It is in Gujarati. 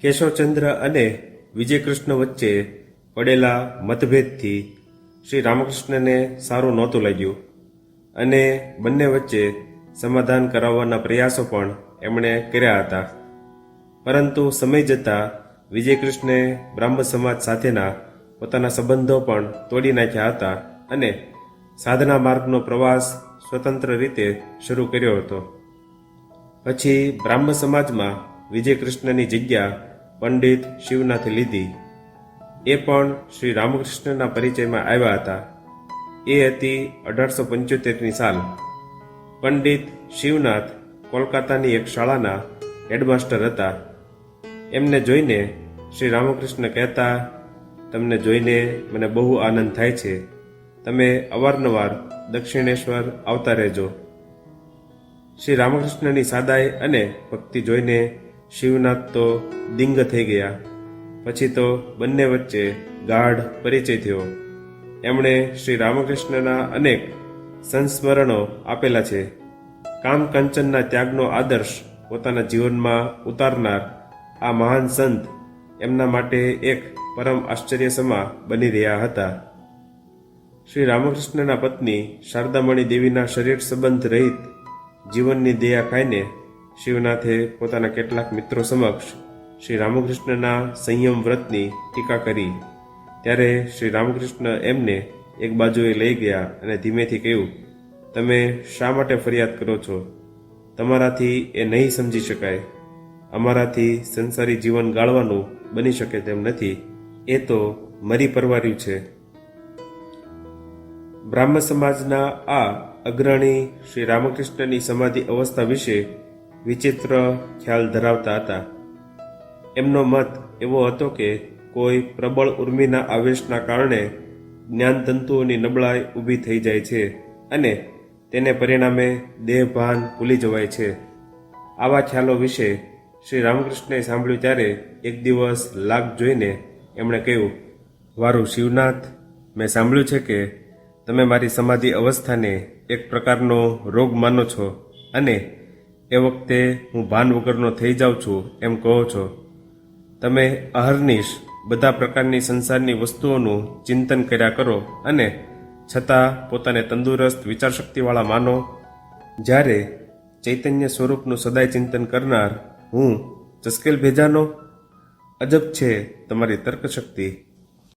કેશવચંદ્ર અને વિજયકૃષ્ણ વચ્ચે પડેલા મતભેદથી શ્રી રામકૃષ્ણને સારું નહોતું લાગ્યું અને બંને વચ્ચે સમાધાન કરાવવાના પ્રયાસો પણ એમણે કર્યા હતા. પરંતુ સમય જતાં વિજયકૃષ્ણે બ્રાહ્મ સમાજ સાથેના પોતાના સંબંધો પણ તોડી નાખ્યા હતા અને સાધના માર્ગનો પ્રવાસ સ્વતંત્ર રીતે શરૂ કર્યો હતો. પછી બ્રાહ્મ સમાજમાં વિજયકૃષ્ણની જગ્યા પંડિત શિવનાથ લીધી. એ પણ શ્રી રામકૃષ્ણના પરિચયમાં આવ્યા હતા. એ હતી અઢારસો પંચોતેરની સાલ. પંડિત શિવનાથ કોલકાતાની એક શાળાના હેડમાસ્ટર હતા. એમને જોઈને શ્રી રામકૃષ્ણ કહેતા, તમને જોઈને મને બહુ આનંદ થાય છે. તમે અવારનવાર દક્ષિણેશ્વર આવતા રહેજો. શ્રી રામકૃષ્ણની સાદાઈ અને ભક્તિ જોઈને શિવનાથ તો દિંગ થઈ ગયા. પછી તો બંને વચ્ચે ગાઢ પરિચય થયો. એમણે શ્રી રામકૃષ્ણના અનેક સંસ્મરણો આપેલા છે. કામકંચનના ત્યાગનો આદર્શ પોતાના જીવનમાં ઉતારનાર આ મહાન સંત એમના માટે એક પરમ આશ્ચર્ય સમા બની રહ્યા હતા. શ્રી રામકૃષ્ણના પત્ની શારદામણી દેવીના શરીર સંબંધ રહિત જીવનની દયા ખાઈને શિવનાથે પોતાના કેટલાક મિત્રો સમક્ષ શ્રી રામકૃષ્ણના સંયમ વ્રતની ટીકા કરી. ત્યારે શ્રી રામકૃષ્ણ એમને એક બાજુએ લઈ ગયા અને ધીમેથી કહ્યું, તમે શા માટે ફરિયાદ કરો છો? તમારાથી એ નહીં સમજી શકાય. અમારાથી સંસારી જીવન ગાળવાનું બની શકે તેમ નથી. એ તો મરી પરવાર્યું છે. બ્રાહ્મ સમાજના આ અગ્રણી શ્રી રામકૃષ્ણની સમાધિ અવસ્થા વિશે વિચિત્ર ખ્યાલ ધરાવતા હતા. એમનો મત એવો હતો કે કોઈ પ્રબળ ઉર્મિના આવેશના કારણે જ્ઞાનતંતુઓની નબળાઈ ઊભી થઈ જાય છે અને તેને પરિણામે દેહભાન ભૂલી જવાય છે. આવા ખ્યાલો વિશે શ્રી રામકૃષ્ણએ સાંભળ્યું ત્યારે એક દિવસ લાગ જોઈને એમણે કહ્યું, વારું શિવનાથ, મેં સાંભળ્યું છે કે તમે મારી સમાધિ અવસ્થાને એક પ્રકારનો રોગ માનો છો અને એ વખતે હું ભાન વગરનો થઈ જાઉં છું એમ કહો છો. તમે અહર્નિશ બધા પ્રકારની સંસારની વસ્તુઓનું ચિંતન કર્યા કરો અને છતાં પોતાને તંદુરસ્ત વિચારશક્તિવાળા માનો. જ્યારે ચૈતન્ય સ્વરૂપનું સદાય ચિંતન કરનાર હું ચસ્કેલ ભેજાનો? અજબ છે તમારી તર્કશક્તિ.